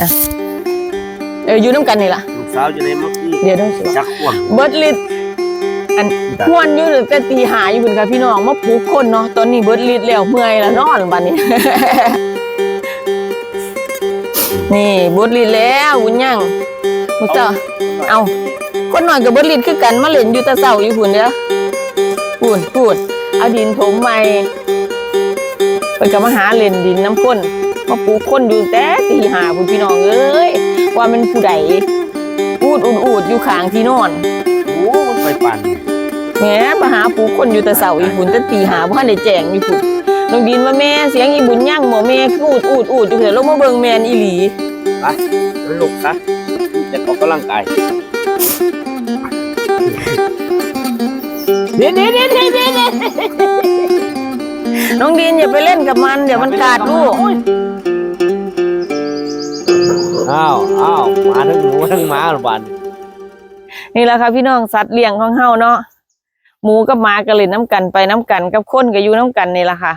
อะเอออยู่น้ำกันนี่ล่ะลูกสาวจะได้มาคือเดี๋ยวต้องสิจักขวบเบิร์ดลิดอันควนอยู่ตั้งแต่ตีหาอยู่คุณค่ะพี่น้องมาปลูกคนเนาะตอนนี้เบิร์ดลิดแล้วเมื่อยแล้วนอนบัดนี้ นี่เบิร์ดลิดแล้ววุ้นยังมุเจ้าเอาคนหน่อยกับเบิร์ดลิดคือกันมาเล่นอยู่แตะเสาอยู่พุ่นเด้อพูนพูนเอาดินถมใหม่ไปกับมาหาเล่นดินน้ำข้น มาปลูกคนอยู่แต่ตีหาพุ่นพี่น้องเอ้ยว่ามันผู้ใดอูดอูดอูดอยู่ข้างที่นอนโอ้มันไปปั่นแหม่มาหาปูคนอยู่แต่เสาอีบุญแต่ตีหาบ่ทันได้แจ้งอีบุญน้องดินว่าแม่เสียงอีบุญย่างบ่แม่คืออูดอูดอูดอยู่เดี๋ยวลงมาเบิ่งแม่นอีหลีไปไปลูกซะจะออกกำลังกายเด็ดเด็ดเด็ดเด็ดเด็ดน้องดินอย่าไปเล่นกับมัน เดี๋ยวมันกัดลูก อ้าวอ้าวมาทั้งหมูทั้งหมาหรือบ้านนี่แหละค่ะพี่น้องสัตว์เลี้ยงของเฮาเนาะหมูกับหมาก็เล่นน้ำกันไปน้ำกันกับคนก็อยู่น้ำกันนี่แหละค่ะ